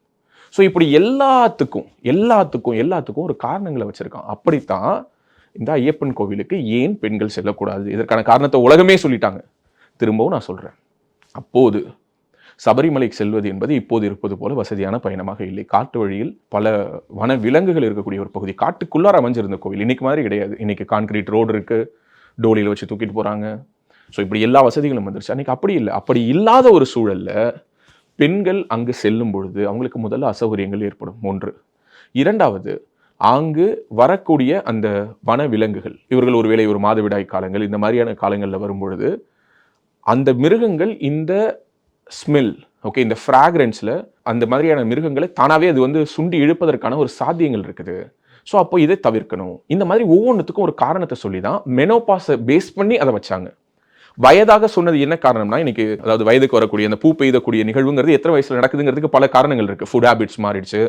ஸோ இப்படி எல்லாத்துக்கும் எல்லாத்துக்கும் எல்லாத்துக்கும் ஒரு காரணங்களை வச்சுருக்கான். அப்படித்தான் இந்த ஐயப்பன் கோவிலுக்கு ஏன் பெண்கள் செல்லக்கூடாது? இதற்கான காரணத்தை உலகமே சொல்லிட்டாங்க. திரும்பவும் நான் சொல்கிறேன் அப்போது சபரிமலைக்கு செல்வது என்பது இப்போது இருப்பது போல வசதியான பயணமாக இல்லை. காட்டு வழியில் பல வன விலங்குகள் இருக்கக்கூடிய ஒரு பகுதி. காட்டுக்குள்ளார அமைஞ்சிருந்த கோவில். இன்னைக்கு மாதிரி கிடையாது. இன்னைக்கு கான்கிரீட் ரோடு இருக்குது டோலியில் வச்சு தூக்கிட்டு போகிறாங்க ஸோ இப்படி எல்லா வசதிகளும் வந்துருச்சு. அன்றைக்கி அப்படி இல்லை. அப்படி இல்லாத ஒரு சூழலில் பெண்கள் அங்கு செல்லும் பொழுது அவங்களுக்கு முதல்ல அசௌகரியங்கள் ஏற்படும். ஒன்று. இரண்டாவது அங்கு வரக்கூடிய அந்த வன விலங்குகள். இவர்கள் ஒருவேளை ஒரு மாதவிடாய் காலங்கள் இந்த மாதிரியான காலங்களில் வரும்பொழுது அந்த மிருகங்கள் இந்த ஸ்மெல் ஓகே இந்த ஃப்ராக்ரன்ஸில் அந்த மாதிரியான மிருகங்களை தானாகவே அது வந்து சுண்டி இழுப்பதற்கான ஒரு சாத்தியங்கள் இருக்குது. ஸோ அப்போ இதை தவிர்க்கணும். இந்த மாதிரி ஒவ்வொன்றுத்துக்கும் ஒரு காரணத்தை சொல்லி தான் மெனோபாஸை பேஸ் பண்ணி அதை வச்சாங்க. வயதாக சொன்னது என்ன காரணம்னா இன்னைக்கு அதாவது வயதுக்கு வரக்கூடிய அந்த பூ பெய்தக்கூடிய நிகழ்வுங்கிறது எத்தனை வயசில் நடக்குதுங்கிறதுக்கு பல காரணங்கள் இருக்குது ஃபுட் ஹேபிட்ஸ் மாறிடுச்சு.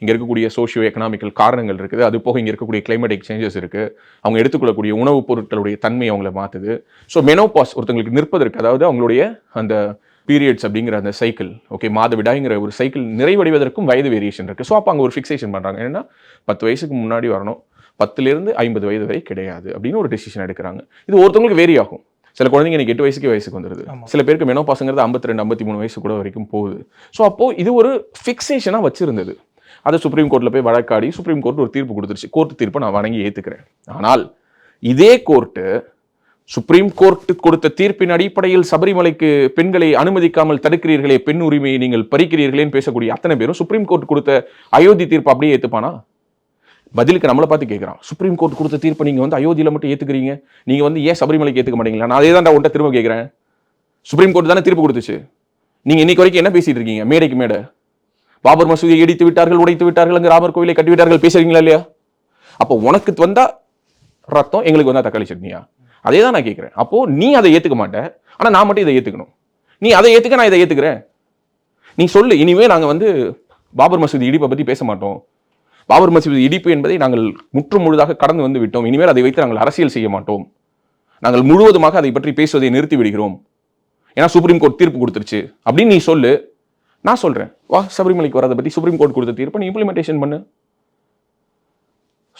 இங்கே இருக்கக்கூடிய சோஷியோ எக்கனாமிக்கல் காரணங்கள் இருக்குது. அது போக இங்கே இருக்கக்கூடிய கிளைமேட்டிக் சேஞ்சஸ் இருக்குது அவங்க எடுத்துக்கொள்ளக்கூடிய உணவுப் பொருட்களுடைய தன்மை அவங்கள மாத்துது. ஸோ மெனோபாஸ் ஒருத்தங்களுக்கு நிற்பதற்கு அதாவது அவங்களுடைய அந்த பீரியட்ஸ் அப்படிங்கிற அந்த சைக்கிள் ஓகே மாதவிடாய்ங்கிற ஒரு சைக்கிள் நிறைவடைவதற்கும் வயது வேரியேஷன் இருக்கு. ஸோ அப்போ அங்கே ஒரு ஃபிக்சேஷன் பண்றாங்க. ஏன்னா பத்து வயசுக்கு முன்னாடி வரணும். பத்துலேருந்து ஐம்பது வயது வரை கிடையாது அப்படின்னு ஒரு டெசிஷன் எடுக்கிறாங்க. இது ஒருத்தவங்களுக்கு வேரி ஆகும். சில குழந்தைங்க எனக்கு எட்டு வயசுக்கு வயசுக்கு வந்துருது. ஆமா. சில பேருக்கு மெனோபாஸுங்கிறது ஐம்பத்தி ரெண்டு ஐம்பத்தி மூணு வயசு கூட வரைக்கும் போகுது. ஸோ அப்போ இது ஒரு ஃபிக்சேஷனாக வச்சிருந்தது. அதை சுப்ரீம் கோர்ட்டில் போய் வழக்காடி சுப்ரீம் கோர்ட் ஒரு தீர்ப்பு கொடுத்துருச்சு. கோர்ட் தீர்ப்பை நான் வணங்கி ஏற்றுக்கிறேன் ஆனால் இதே கோர்ட்டு சுப்ரீம் கோர்ட் கொடுத்த தீர்ப்பின் அடிப்படையில் சபரிமலைக்கு பெண்களை அனுமதிக்காமல் தடுக்கிறீர்களே பெண் உரிமையை நீங்கள் பறிக்கிறீர்களேன்னு பேசக்கூடிய அத்தனை பேரும் சுப்ரீம் கோர்ட் கொடுத்த அயோத்தி தீர்ப்பு அப்படியே ஏற்றுப்பானா பதிலுக்கு நம்மளை பார்த்து கேட்குறான் சுப்ரீம் கோர்ட் கொடுத்த தீர்ப்பை நீங்கள் வந்து அயோத்தியில் மட்டும் ஏற்றுக்கிறீங்க நீங்கள் வந்து ஏன் சபரிமலைக்கு ஏற்றுக்க மாட்டீங்களா? நான் அதே தான் உன்ட்ட திரும்ப கேட்குறேன் சுப்ரீம் கோர்ட் தானே தீர்ப்பு கொடுத்துச்சு. நீங்கள் இன்னைக்கு வரைக்கும் என்ன பேசிகிட்டு இருக்கீங்க? மேடைக்கு மேடை. பாபர் மசூதியை இடித்து விட்டார்கள் உடைத்து விட்டார்கள் அங்கே ராமர் கோவிலை கட்டி விட்டார்கள் பேசுறீங்களா இல்லையா? அப்போ உனக்கு வந்தால் ரத்தம் எங்களுக்கு வந்தால் தக்காளி சட்னியா? அதே தான் நான் கேட்குறேன் அப்போது நீ அதை ஏற்றுக்க மாட்ட. ஆனால் நான் மட்டும் இதை ஏற்றுக்கணும் நீ அதை ஏற்றுக்க நான் இதை ஏற்றுக்கிறேன் நீ சொல்லு. இனிமேல் நாங்கள் வந்து பாபர் மசூதி இடிப்பை பற்றி பேச மாட்டோம். பாபர் மசூதி இடிப்பு என்பதை நாங்கள் முற்று முழுதாக கடந்து வந்து விட்டோம். இனிமேல் அதை வைத்து நாங்கள் அரசியல் செய்ய மாட்டோம். நாங்கள் முழுவதுமாக அதை பற்றி பேசுவதை நிறுத்தி விடுகிறோம். ஏன்னா சுப்ரீம் கோர்ட் தீர்ப்பு கொடுத்துருச்சு. அப்படின்னு நீ சொல்லு. நான் சொல்கிறேன் வா சபரிமலைக்கு வரதை பற்றி சுப்ரீம் கோர்ட் கொடுத்த தீர்ப்பை நீ இம்ப்ளிமெண்டேஷன் பண்ணு.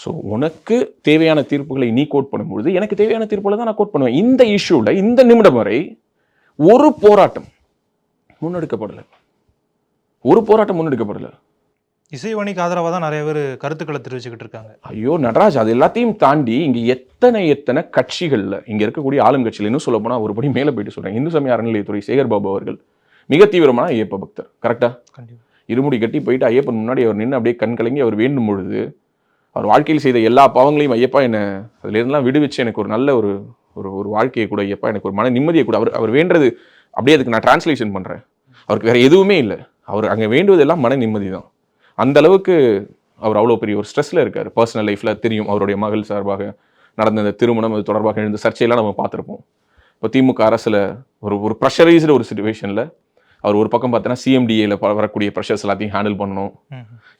ஸோ உனக்கு தேவையான தீர்ப்புகளை நீ கோட் பண்ணும்பொழுது எனக்கு தேவையான தீர்ப்புகளை தான் நான் கோட் பண்ணுவேன். இந்த இஷ்யூல இந்த நிமிடம் வரை ஒரு போராட்டம் முன்னெடுக்கப்படலை. ஒரு போராட்டம் முன்னெடுக்கப்படலை. இசைவாணிக்கு ஆதரவாக தான் நிறைய பேர் கருத்துக்களை தெரிவிச்சுக்கிட்டு இருக்காங்க. ஐயோ நடராஜ் அது எல்லாத்தையும் தாண்டி இங்க எத்தனை எத்தனை கட்சிகள்ல இங்க இருக்கக்கூடிய ஆளுங்கட்சியில் இன்னும் சொல்ல போனா ஒருபடி மேல போயிட்டு சொல்றேன். இந்து சமய அறநிலையத்துறை சேகர் பாபு அவர்கள் மிக தீவிரமான ஐயப்ப பக்தர். கரெக்டா கண்டிப்பா. இருமுடி கட்டி போயிட்டு ஐயப்பன் முன்னாடி அவர் நின்று அப்படியே கண் கலங்கி அவர் வேண்டும் பொழுது அவர் வாழ்க்கையில் செய்த எல்லா பாவங்களையும் ஐயப்பா என்ன அதுல இருந்தெல்லாம் விடுவிச்சு எனக்கு ஒரு நல்ல ஒரு ஒரு ஒரு வாழ்க்கையை கூட ஐயப்பா. எனக்கு ஒரு மன நிம்மதியை கூட. அவர் அவர் வேண்டது அப்படியே அதுக்கு நான் டிரான்ஸ்லேஷன் பண்றேன். அவருக்கு வேற எதுவுமே இல்லை. அவர் அங்க வேண்டுவதெல்லாம் மன நிம்மதி தான். அந்த அளவுக்கு அவர் அவ்வளோ பெரிய ஒரு ஸ்ட்ரெஸ்ல இருக்காரு. பர்சனல் லைஃப்ல தெரியும் அவருடைய மகள் சார்பாக நடந்த அந்த திருமணம் அது தொடர்பாக எழுந்த சர்ச்சையெல்லாம் நம்ம பார்த்துருப்போம். இப்போ திமுக அரசுல ஒரு ஒரு ப்ரெஷரைஸ்டு ஒரு சுச்சுவேஷன்ல அவர் ஒரு பக்கம் பார்த்தீங்கன்னா சிஎம்டிஏல வரக்கூடிய ப்ரெஷர்ஸ் எல்லாத்தையும் ஹேண்டில் பண்ணணும்.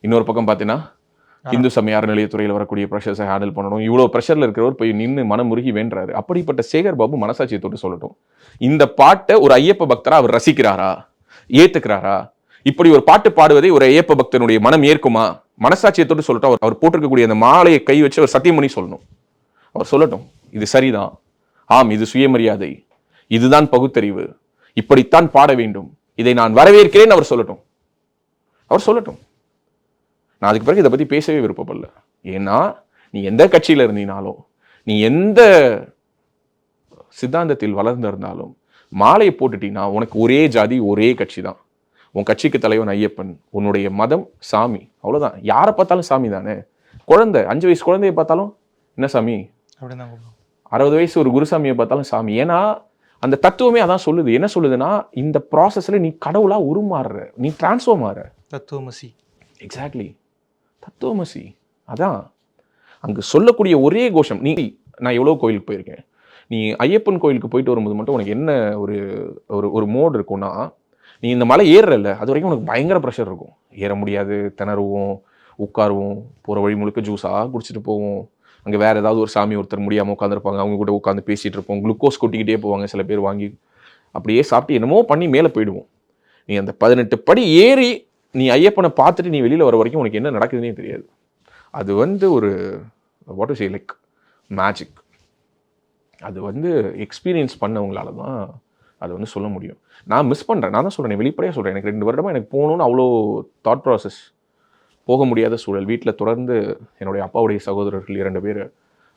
இன்னொரு பக்கம் பார்த்தீங்கன்னா இந்து சமய அறநிலையத்துறையில் வரக்கூடிய ப்ரெஷர்ஸை ஹேண்டில் பண்ணணும். இவ்வளோ ப்ரெஷரில் இருக்கிறவர் போய் நின்று மனமுருகி வேண்டுறாரு. அப்படிப்பட்ட சேகர் பாபு மனசாட்சியை தொட்டு சொல்லட்டும். இந்த பாட்டை ஒரு ஐயப்ப பக்தரா அவர் ரசிக்கிறாரா? ஏத்துக்கிறாரா? இப்படி ஒரு பாட்டு பாடுவதை ஒரு ஐயப்ப பக்தனுடைய மனம் ஏற்குமா? மனசாட்சியை தொட்டு சொல்லட்டும். அவர் அவர் போட்டிருக்கக்கூடிய அந்த மாலையை கை வச்சு அவர் சத்தியம் பண்ணி சொல்லணும். அவர் சொல்லட்டும் இது சரிதான். ஆம் இது சுயமரியாதை. இதுதான் பகுத்தறிவு. இப்படித்தான் பாட வேண்டும். இதை நான் வரவேற்கிறேன் அவர் சொல்லட்டும். அவர் சொல்லட்டும். நான் அதுக்கு பிறகு இதை பத்தி பேசவே விருப்பப்படல. ஏன்னா நீ எந்த கட்சியில இருந்தீனாலும் நீ எந்த சித்தாந்தத்தில் வளர்ந்திருந்தாலும் மாலையை போட்டுட்டீங்கன்னா உனக்கு ஒரே ஜாதி ஒரே கட்சி தான். உன் கட்சிக்கு தலைவன் ஐயப்பன் உன்னுடைய மதம் சாமி அவ்வளவுதான். யாரை பார்த்தாலும் சாமி தானே? குழந்தை அஞ்சு வயசு குழந்தைய பார்த்தாலும் என்ன சாமி? அறுபது வயசு ஒரு குருசாமியை பார்த்தாலும் சாமி. ஏன்னா அந்த தத்துவமே அதான் சொல்லுது. என்ன சொல்லுதுன்னா இந்த ப்ராசஸ்ல நீ கடவுளா உருமாறுற நீ டிரான்ஸ்ஃபார்ம் ஆற. தத்துவமசி. எக்ஸாக்ட்லி தத்துவமசி. அதான். அங்கே சொல்லக்கூடிய ஒரே கோஷம் நீ நான் எவ்வளோ கோயிலுக்கு போயிருக்கேன்? நீ ஐயப்பன் கோயிலுக்கு போயிட்டு வரும்போது மட்டும் உனக்கு என்ன ஒரு ஒரு ஒரு மோடு இருக்கும்னா நீ இந்த மலை ஏறுறல அது வரைக்கும் உனக்கு பயங்கர ப்ரெஷர் இருக்கும். ஏற முடியாது திணறுவோம் உட்காருவோம் போகிற வழி முழுக்க ஜூஸாக குடிச்சிட்டு போவோம். அங்கே வேறு ஏதாவது ஒரு சாமி ஒருத்தர் முடியாமல் உட்காந்துருப்பாங்க அவங்க கூட உட்காந்து பேசிட்டு இருப்போம் குளுக்கோஸ் கொட்டிக்கிட்டே போவாங்க சில பேர் வாங்கி. அப்படியே சாப்பிட்டு என்னமோ பண்ணி மேலே போயிடுவோம். நீ அந்த பதினெட்டு படி ஏறி நீ ஐயப்பனை பார்த்துட்டு நீ வெளியில் வர வரைக்கும் உனக்கு என்ன நடக்குதுன்னே தெரியாது. அது வந்து ஒரு what is a like magic அது வந்து எக்ஸ்பீரியன்ஸ் பண்ணவங்களால தான் அது வந்து சொல்ல முடியும். நான் மிஸ் பண்ணுறேன் நான் தான் சொல்கிறேன் வெளிப்படையாக சொல்கிறேன் எனக்கு ரெண்டு வருடமாக எனக்கு போகணுன்னு அவ்வளோ தாட் ப்ராசஸ் போக முடியாத சூழல். வீட்டில் தொடர்ந்து என்னுடைய அப்பாவுடைய சகோதரர்கள் இரண்டு பேர்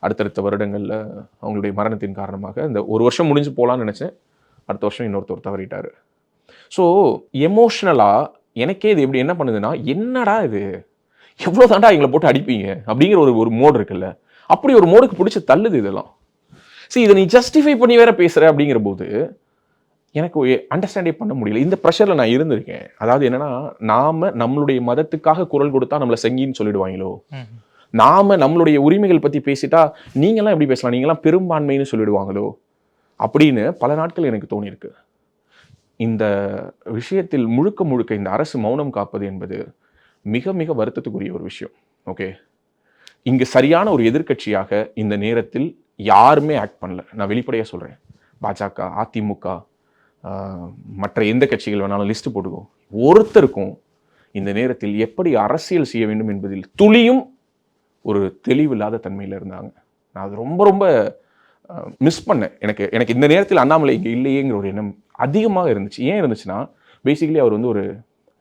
அடுத்தடுத்த வருடங்களில் அவங்களுடைய மரணத்தின் காரணமாக இந்த ஒரு வருஷம் முடிஞ்சு போகலான்னு நினச்சேன். அடுத்த வருஷம் இன்னொருத்தர் தவறிட்டார். ஸோ எமோஷ்னலாக எனக்கே இது எப்படி என்ன பண்ணுதுன்னா என்னடா இது? எவ்வளோ தாண்டா எங்களை போட்டு அடிப்பீங்க? அப்படிங்கிற ஒரு ஒரு மோடு இருக்குல்ல. அப்படி ஒரு மோடுக்கு பிடிச்சி தள்ளுது இதெல்லாம். சரி இதை நீ ஜஸ்டிஃபை பண்ணி வேற பேசுற அப்படிங்கிற போது எனக்கு அண்டர்ஸ்டாண்டே பண்ண முடியல. இந்த ப்ரெஷரில் நான் இருந்திருக்கேன். அதாவது என்னன்னா நாம நம்மளுடைய மதத்துக்காக குரல் கொடுத்தா நம்மளை செங்கின்னு சொல்லிடுவாங்களோ. நாம நம்மளுடைய உரிமைகள் பத்தி பேசிட்டா நீங்களாம் எப்படி பேசலாம்? நீங்களாம் பெரும்பான்மைன்னு சொல்லிடுவாங்களோ? அப்படின்னு பல நாட்கள் எனக்கு தோணியிருக்கு. இந்த விஷயத்தில் முழுக்க முழுக்க இந்த அரசு மௌனம் காப்பது என்பது மிக மிக வருத்தத்துக்குரிய ஒரு விஷயம். ஓகே? இங்கு சரியான ஒரு எதிர்க்கட்சியாக இந்த நேரத்தில் யாருமே ஆக்ட் பண்ணல. நான் வெளிப்படையாக சொல்கிறேன் பாஜக அதிமுக மற்ற எந்த கட்சிகள் வேணாலும் லிஸ்ட் போட்டுக்கோ. ஒருத்தருக்கும் இந்த நேரத்தில் எப்படி அரசியல் செய்ய வேண்டும் என்பதில் துளியும் ஒரு தெளிவில்லாத தன்மையில் இருந்தாங்க. நான் அது ரொம்ப ரொம்ப மிஸ் பண்ணேன். எனக்கு எனக்கு இந்த நேரத்தில் அண்ணாமலை இங்கே இல்லையேங்கிற ஒரு எண்ணம் அதிகமாக இருந்துச்சு. ஏன் இருந்துச்சுன்னா பேசிக்கலி அவர் வந்து ஒரு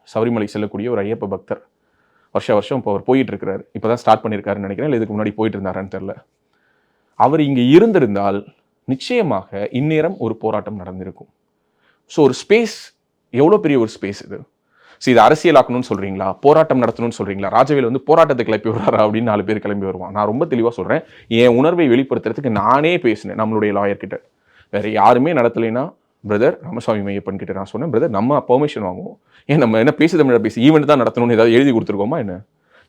சபரிமலை செல்லக்கூடிய ஒரு ஐயப்ப பக்தர். வருஷ வருஷம் இப்போ அவர் போயிட்டு இருக்கிறாரு இப்போ தான் ஸ்டார்ட் பண்ணியிருக்காருன்னு நினைக்கிறேன். இல்லை இதுக்கு முன்னாடி போயிட்டு இருந்தாரான்னு தெரில அவர் இங்கே இருந்திருந்தால் நிச்சயமாக இந்நேரம் ஒரு போராட்டம் நடந்திருக்கும். ஸோ ஒரு ஸ்பேஸ் எவ்வளோ பெரிய ஒரு ஸ்பேஸ் இது? ஸோ இது அரசியலாக்கணும்னு சொல்கிறீங்களா போராட்டம் நடத்தணும்னு சொல்கிறீங்களா ராஜவேல் வந்து போராட்டத்தை கிளப்பி விடுறாரு அப்படின்னு நாலு பேர் கிளம்பி வருவான் நான் ரொம்ப தெளிவாக சொல்கிறேன் என் உணர்வை வெளிப்படுத்துறதுக்கு நானே பேசினேன் நம்மளுடைய லாயர் கிட்ட. வேற யாருமே நடத்தலைன்னா பிரதர் ராமசாமி மையப்பன் கிட்ட நான் சொன்னேன் பிரதர் நம்ம பெர்மிஷன் வாங்குவோம். ஏன் நம்ம என்ன பேசி தமிழர் பேசி ஈவெண்ட் தான் நடத்தணும்னு ஏதாவது எழுதி கொடுத்துருக்கோமா என்ன?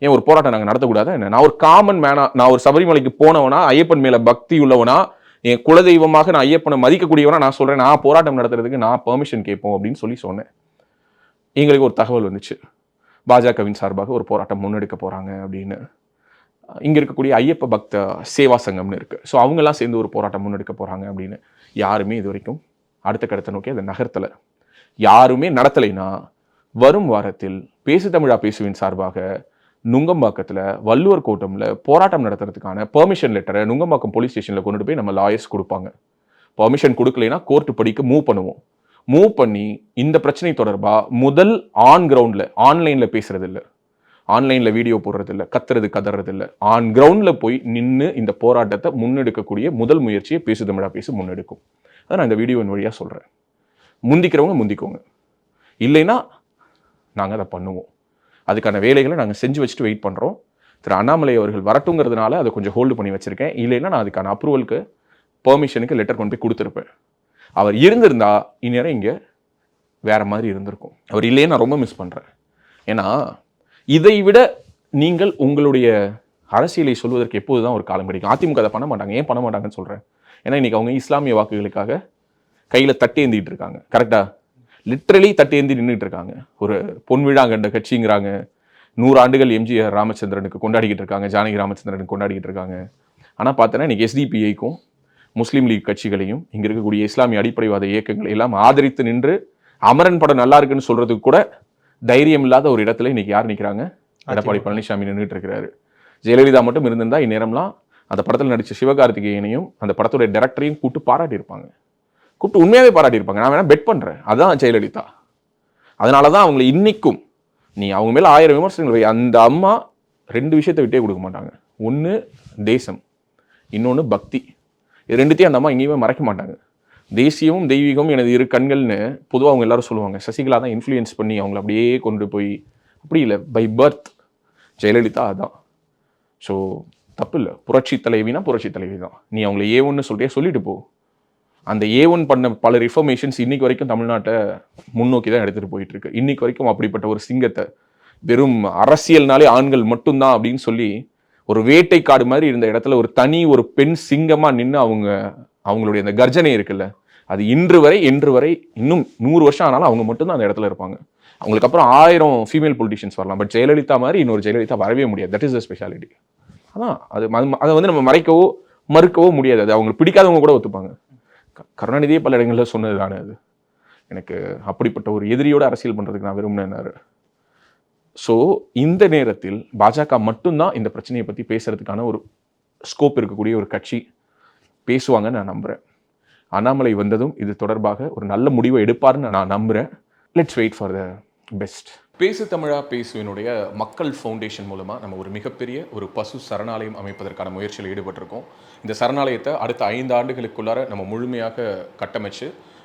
ஏன் ஒரு போராட்டம் நாங்கள் நடத்தக்கூடாதா என்ன? நான் ஒரு காமன் மேனா நான் ஒரு சபரிமலைக்கு போனவனா ஐயப்பன் மேலே பக்தி உள்ளவனா என் குலதெய்வமாக நான் ஐயப்பனை மதிக்கக்கூடியவனா நான் சொல்கிறேன் நான் போராட்டம் நடத்துறதுக்கு நான் பெர்மிஷன் கேட்போம் அப்படின்னு சொல்லி சொன்னேன். எங்களுக்கு ஒரு தகவல் வந்துச்சு. பாஜகவின் சார்பாக ஒரு போராட்டம் முன்னெடுக்க போகிறாங்க அப்படின்னு. இங்கே இருக்கக்கூடிய ஐயப்ப பக்த சேவா சங்கம்னு இருக்குது ஸோ அவங்கெல்லாம் சேர்ந்து ஒரு போராட்டம் முன்னெடுக்க போகிறாங்க அப்படின்னு யாருமே இது வரைக்கும் அடுத்த கடத்தை நோக்கி அதை நகர்த்தலை. யாருமே நடத்தலைன்னா வரும் வாரத்தில் பேசு தமிழா பேசுவின் சார்பாக நுங்கம்பாக்கத்தில் வள்ளுவர் கோட்டமில் போராட்டம் நடத்துறதுக்கான பெர்மிஷன் லெட்டரை நுங்கம்பாக்கம் போலீஸ் ஸ்டேஷனில் கொண்டுட்டு போய் நம்ம லாயர்ஸ் கொடுப்பாங்க. பெர்மிஷன் கொடுக்கலைன்னா கோர்ட்டு படிக்க மூவ் பண்ணுவோம். மூவ் பண்ணி இந்த பிரச்சனை தொடர்பாக முதல் ஆன் கிரவுண்டில் ஆன்லைனில் பேசுறது இல்லை ஆன்லைனில் வீடியோ போடுறதில்ல கத்துறது கதறது ஆன் கிரவுண்டில் போய் நின்று இந்த போராட்டத்தை முன்னெடுக்கக்கூடிய முதல் முயற்சியை பேசு தமிழா பேசு முன்னெடுக்கும். அதை நான் இந்த வீடியோவின் வழியாக சொல்கிறேன் முந்திக்கிறவங்க முந்திக்கோங்க. இல்லைன்னா நாங்கள் அதை பண்ணுவோம். அதுக்கான வேலைகளை நாங்கள் செஞ்சு வச்சுட்டு வெயிட் பண்ணுறோம் திரு அண்ணாமலை அவர்கள் வரட்டுங்கிறதுனால அதை கொஞ்சம் ஹோல்டு பண்ணி வச்சுருக்கேன். இல்லைன்னா நான் அதுக்கான அப்ரூவலுக்கு பெர்மிஷனுக்கு லெட்டர் கொண்டு போய் கொடுத்துருப்பேன். அவர் இருந்திருந்தா இந்நேரம் இங்கே வேற மாதிரி இருந்திருக்கும். அவர் இல்லையே நான் ரொம்ப மிஸ் பண்ணுறேன் ஏன்னா இதை விட நீங்கள் உங்களுடைய அரசியலை சொல்வதற்கு எப்போது தான் ஒரு காலம் கிடைக்கும். அதிமுக அதை பண்ண மாட்டாங்க. ஏன் பண்ண மாட்டாங்கன்னு சொல்கிறேன் ஏன்னா இன்றைக்கி அவங்க இஸ்லாமிய வாக்குகளுக்காக கையில் தட்டி ஏந்திட்டு இருக்காங்க. கரெக்டாக லிட்ரலி தட்டேந்தி நின்றுட்டு இருக்காங்க. ஒரு பொன் விழா கண்ட கட்சிங்கிறாங்க. நூறு ஆண்டுகள் எம்ஜிஆர் ராமச்சந்திரனுக்கு கொண்டாடிக்கிட்டு இருக்காங்க. ஜானகி ராமச்சந்திரனுக்கு கொண்டாடிக்கிட்டு இருக்காங்க. ஆனால் பார்த்தோன்னா இன்றைக்கி எஸ்டிபிஐக்கும் முஸ்லீம் லீக் கட்சிகளையும் இங்க இருக்கக்கூடிய இஸ்லாமிய அடிப்படைவாத இயக்கங்களை எல்லாம் ஆதரித்து நின்று அமரன் படம் நல்லா இருக்குன்னு சொல்றதுக்கு கூட தைரியம் இல்லாத ஒரு இடத்துல இன்னைக்கு யார் நிக்கிறாங்க? எடப்பாடி பழனிசாமி நின்றுட்டு இருக்கிறாரு. ஜெயலலிதா மட்டும் இருந்திருந்தா இந்நேரம்லாம் அந்த படத்தில் நடிச்ச சிவகார்த்திகேயனையும் அந்த படத்தோட டேரக்டரையும் கூப்பிட்டு பாராட்டியிருப்பாங்க. கூப்பிட்டு உண்மையாவே பாராட்டியிருப்பாங்க. நான் வேணா பெட் பண்றேன். அதான் ஜெயலலிதா. அதனால தான் அவங்களை இன்னைக்கும் நீ அவங்க மேல ஆயிரம் விமர்சனங்கள் அந்த அம்மா ரெண்டு விஷயத்தை விட்டே கொடுக்க மாட்டாங்க. ஒன்று தேசம் இன்னொன்று பக்தி. இது ரெண்டுத்தையும் அந்த அம்மா எங்கேயுமே மறைக்க மாட்டாங்க. தேசியமும் தெய்வீகமும் எனது இரு கண்கள்னு பொதுவாக அவங்க எல்லாரும் சொல்லுவாங்க. சசிகலா தான் இன்ஃப்ளூயன்ஸ் பண்ணி அவங்கள அப்படியே கொண்டு போய் அப்படி இல்லை பை பர்த் ஜெயலலிதா அதான். ஸோ தப்பு இல்லை. புரட்சி தலைவினா புரட்சி தலைவி தான். நீ அவங்கள ஏ ஒன்று சொல்லிட்டே சொல்லிட்டு போ. அந்த ஏ ஒன் பண்ண பல ரிஃபர்மேஷன்ஸ் இன்னைக்கு வரைக்கும் தமிழ்நாட்டை முன்னோக்கி தான் எடுத்துகிட்டு போயிட்டு இருக்கு இன்னைக்கு வரைக்கும் அப்படிப்பட்ட ஒரு சிங்கத்தை வெறும் அரசியல்னாலே ஆண்கள் மட்டும்தான் அப்படின்னு சொல்லி ஒரு வேட்டைக்காடு மாதிரி இருந்த இடத்துல ஒரு தனி ஒரு பெண் சிங்கமாக நின்று அவங்க அவங்களுடைய அந்த கர்ஜனை இருக்குல்ல அது இன்று வரை இன்று வரை இன்னும் நூறு வருஷம் ஆனாலும் அவங்க மட்டும்தான் அந்த இடத்துல இருப்பாங்க. அவங்களுக்கு அப்புறம் ஆயிரம் ஃபீமேல் பொலிட்டிஷியன்ஸ் வரலாம். பட் ஜெயலலிதா மாதிரி இன்னொரு ஜெயலலிதா வரவே முடியாது. தட் இஸ் த ஸ்பெஷாலிட்டி அதான் அது அதை வந்து நம்ம மறைக்கவோ மறுக்கவோ முடியாது. அது அவங்களுக்கு பிடிக்காதவங்க கூட ஒத்துப்பாங்க. க- கருணாநிதியே பல இடங்களில் சொன்னது தானே அது. எனக்கு அப்படிப்பட்ட ஒரு எதிரியோட அரசியல் பண்ணுறதுக்கு நான் விரும்பினேன்னாரு ஸோ இந்த நேரத்தில் பாஜக மட்டும்தான் இந்த பிரச்சனையை பற்றி பேசுறதுக்கான ஒரு ஸ்கோப் இருக்கக்கூடிய ஒரு கட்சி பேசுவாங்கன்னு நான் நம்புகிறேன் அண்ணாமலை வந்ததும் இது தொடர்பாக ஒரு நல்ல முடிவை எடுப்பாருன்னு நான் நம்புகிறேன் let's wait for the best பேசு தமிழா பேசுவினுடைய மக்கள் ஃபவுண்டேஷன் மூலமாக நம்ம ஒரு மிகப்பெரிய ஒரு பசு சரணாலயம் அமைப்பதற்கான முயற்சியில் ஈடுபட்டிருக்கோம். இந்த சரணாலயத்தை அடுத்த ஐந்து ஆண்டுகளுக்குள்ளார நம்ம முழுமையாக கட்டமைச்சு